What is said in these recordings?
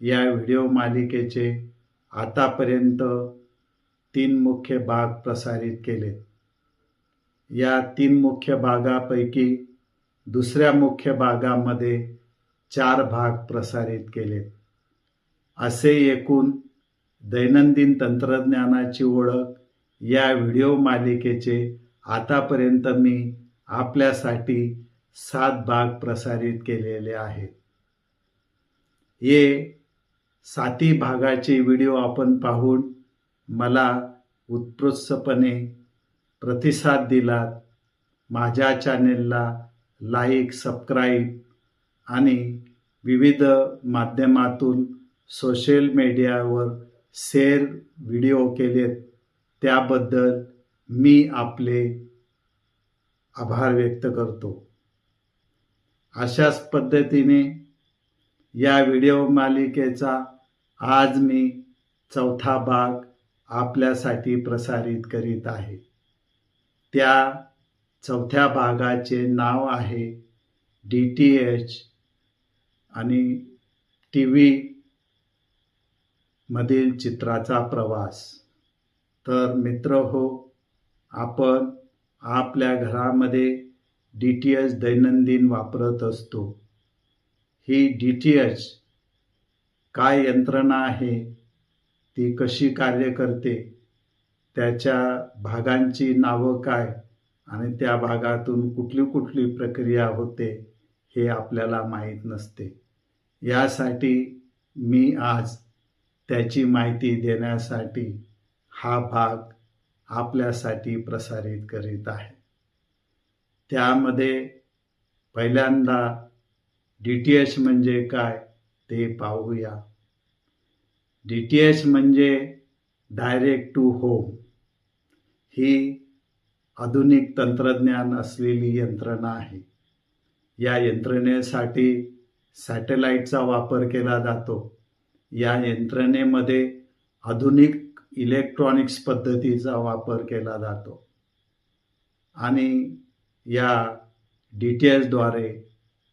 या व्हिडिओ मालिकेचे आतापर्यंत तीन मुख्य भाग प्रसारित केले या तीन मुख्य भागापैकी दुसऱ्या मुख्य भागामध्ये चार भाग प्रसारित केले असे एकूण दैनंदिन तंत्रज्ञानाची ओळख या व्हिडिओ मालिकेचे आतापर्यंत मी आपल्यासाठी सात भाग प्रसारित केलेले आहेत. हे साती भागाचे व्हिडिओ आपण पाहून मला उत्कृष्टपणे प्रतिसाद दिलात. माझ्या चॅनेलला लाईक सबस्क्राईब आणि विविध माध्यमातून सोशल मीडियावर शेअर व्हिडिओ केलेत. त्याबद्दल मी आपले आभार व्यक्त करतो. अशाच पद्धतीने या व्हिडिओ मालिकेचा आज मी चौथा भाग आपल्यासाठी प्रसारित करीत आहे. त्या चौथ्या भागाचे नाव आहे डी टी एच आणि टी व्ही मधील चित्राचा प्रवास. तर मित्र हो आपण आपल्या घरामध्ये डी टी एच दैनंदिन वापरत असतो. ही डी टी एच काय यंत्रणा आहे ती कशी कार्य करते त्याच्या भागांची नावं काय आणि त्या भागातून कुठली कुठली प्रक्रिया होते हे आपल्याला माहीत नसते. यासाठी मी आज त्याची माहिती देण्यासाठी हा भाग आपल्यासाठी प्रसारित करीत आहे. त्यामध्ये पहिल्यांदा डी टी एच म्हणजे काय ते पाहूया. डी टी एच म्हणजे डायरेक्ट टू होम ही आधुनिक तंत्रज्ञान असलेली यंत्रणा आहे. या यंत्रणेसाठी सॅटेलाईटचा वापर केला जातो. या यंत्रणेमध्ये आधुनिक इलेक्ट्रॉनिक्स पद्धतीचा वापर केला जातो. आणि या डी टी एचद्वारे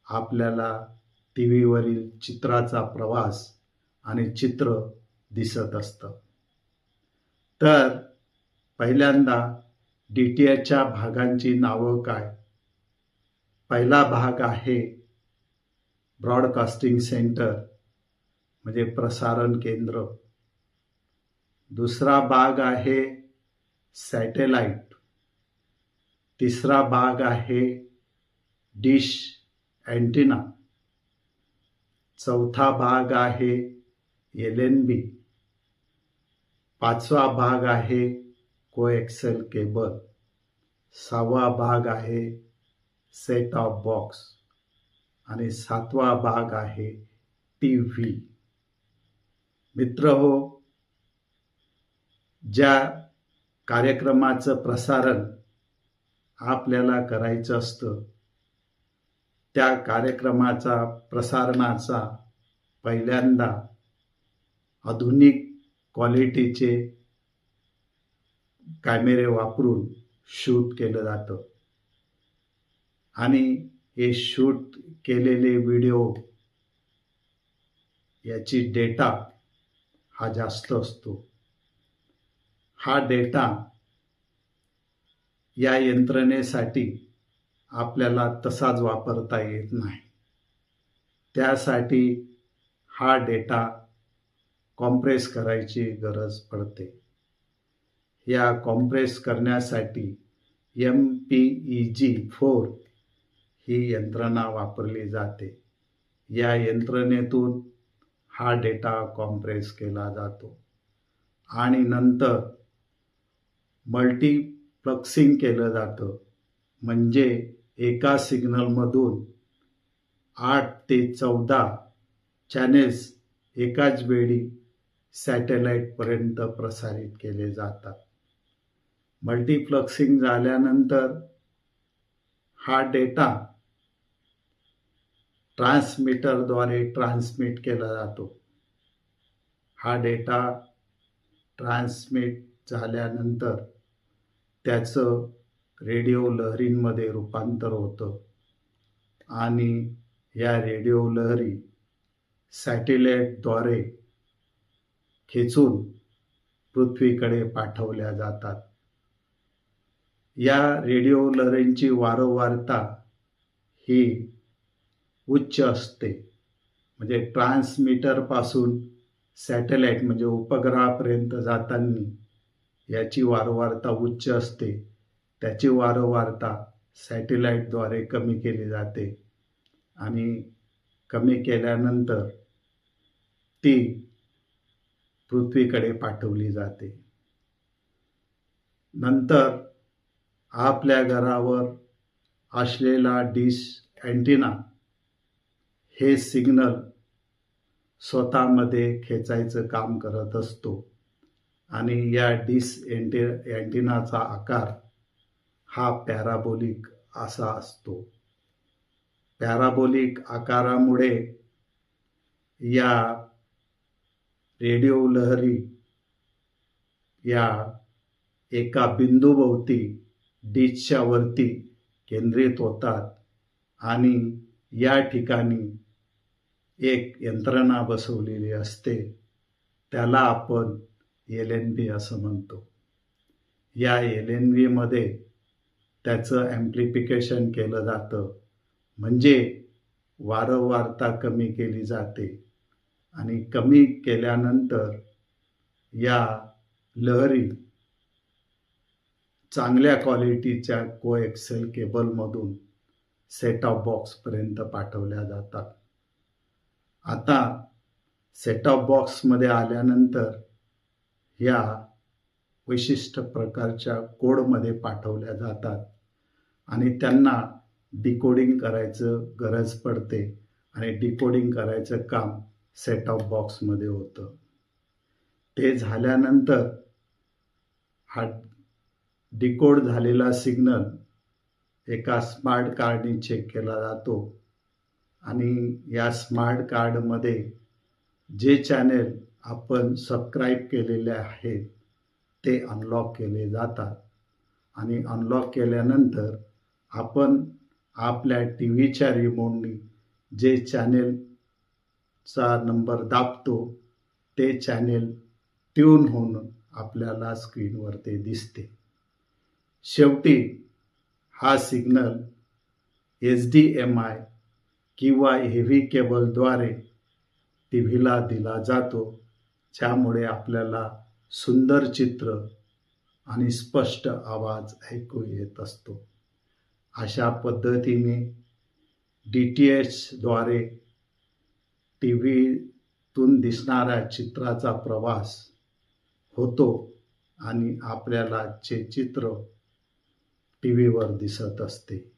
आपल्याला टी व्हीवरील चित्राचा प्रवास आणि चित्र दिसत असतं. तर पहिल्यांदा डी टी एचच्या भागांची नावं काय? पहिला भाग आहे ब्रॉडकास्टिंग सेंटर म्हणजे प्रसारण केंद्र. दुसरा भाग आहे सॅटेलाईट तिसरा भाग आहे डिश अँटिना. चौथा भाग आहे एल एन बी. पाचवा भाग आहे कोएक्सेल केबल. सहावा भाग आहे सेट ऑफ बॉक्स. आणि सातवा भाग आहे टी व्ही. मित्र हो ज्या कार्यक्रमाचं प्रसारण आपल्याला करायचं असतं त्या कार्यक्रमाचा प्रसारणाचा पहिल्यांदा आधुनिक क्वालिटीचे कॅमेरे वापरून शूट केलं जातं. आणि हे शूट केलेले व्हिडिओ याची डेटा हा जास्त असतो. हा डेटा या यंत्रणेसाठी आपल्याला तसाच वापरता येत नाही. त्यासाठी हा डेटा कॉम्प्रेस करायची गरज पडते. या कॉम्प्रेस करण्यासाठी M P E G four ही यंत्रणा वापरली जाते. या यंत्रणेतून हा डेटा कॉम्प्रेस केला जातो. आणि नंतर मल्टीप्लक्सिंग केलं जातं. म्हणजे एका सिग्नलमधून आठ ते चौदा चॅनेल्स एकाच वेळी सॅटेलाईटपर्यंत प्रसारित केले जातात. मल्टिप्लक्सिंग झाल्यानंतर हा डेटा ट्रान्समीटरद्वारे ट्रान्समिट केला जातो. हा डेटा ट्रान्समिट झाल्यानंतर त्याचं रेडिओ लहरींमध्ये रूपांतर होतं. आणि या रेडिओ लहरी सॅटेलाईटद्वारे खेचून पृथ्वीकडे पाठवल्या जातात. या रेडिओ लहरींची वारंवारता ही उच्च असते. म्हणजे ट्रान्समीटरपासून सॅटेलाईट म्हणजे उपग्रहापर्यंत जाताना याची वारंवारता उच्च असते. त्याची वारंवारता सॅटेलाईटद्वारे कमी केली जाते. आणि कमी केल्यानंतर ती पृथ्वीकडे पाठवली जाते. नंतर आपल्या घरावर असलेला डिश अँटिना हे सिग्नल स्वतःमध्ये खेचायचं काम करत असतो. आणि या डिस अँटे अँटिनाचा आकार हा पॅराबोलिक असा असतो. पॅराबोलिक आकारामुळे या रेडिओ लहरी या एका बिंदूभोवती डिशच्या वरती केंद्रित होतात आणि या ठिकाणी एक यंत्रणा बसवलेली असते. त्याला आपण एल एन बी असं म्हणतो. या एल एन बीमध्ये त्याचं ॲम्प्लिफिकेशन केलं जातं. म्हणजे वारंवारता कमी केली जाते. आणि कमी केल्यानंतर या लहरी चांगल्या क्वालिटीच्या कोएक्सेल केबलमधून सेट ऑफ बॉक्सपर्यंत पाठवल्या जातात. आता सेट ऑफ बॉक्समध्ये आल्यानंतर या विशिष्ट प्रकारच्या कोडमध्ये पाठवल्या जातात. आणि त्यांना डिकोडिंग करायचं गरज पडते आणि डिकोडिंग करायचं काम सेट ऑफ बॉक्समध्ये होतं. ते झाल्यानंतर हा डिकोड झालेला सिग्नल एका स्मार्ट कार्डने चेक केला जातो आणि या स्मार्ट कार्डमध्ये जे चॅनेल आपण सबस्क्राईब केलेले आहेत ते अनलॉक केले जातात. आणि अनलॉक केल्यानंतर आपण आपल्या टी व्हीच्या रिमोटनी जे चॅनेलचा नंबर दाबतो ते चॅनेल ट्यून होऊन आपल्याला स्क्रीनवर ते दिसते. शेवटी हा signal H D M I किंवा हेव्ही केबलद्वारे टी व्हीला दिला जातो ज्यामुळे आपल्याला सुंदर चित्र आणि स्पष्ट आवाज ऐकू येत असतो. अशा पद्धतीने डी टी एचद्वारे टी व्हीतून दिसणाऱ्या चित्राचा प्रवास होतो आणि आपल्याला जे चित्र टी व्हीवर दिसत असते.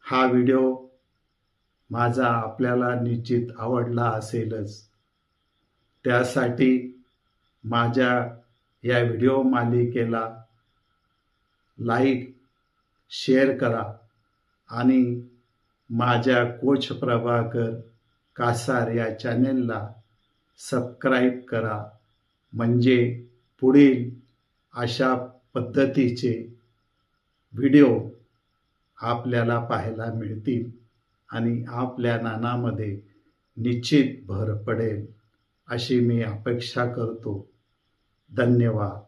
हा व्हिडिओ माझा आपल्याला निश्चित आवडला असेलच. त्यासाठी माझ्या या व्हिडिओ मालिकेला लाईक शेअर करा आणि माझ्या कोच प्रभाकर कासार या चॅनेलला सबस्क्राईब करा. म्हणजे पुढील अशा पद्धतीचे व्हिडिओ आपल्याला पाहायला मिळतील आणि आपल्या नानामध्ये निश्चित भर पडेल अशी मी अपेक्षा करतो. धन्यवाद.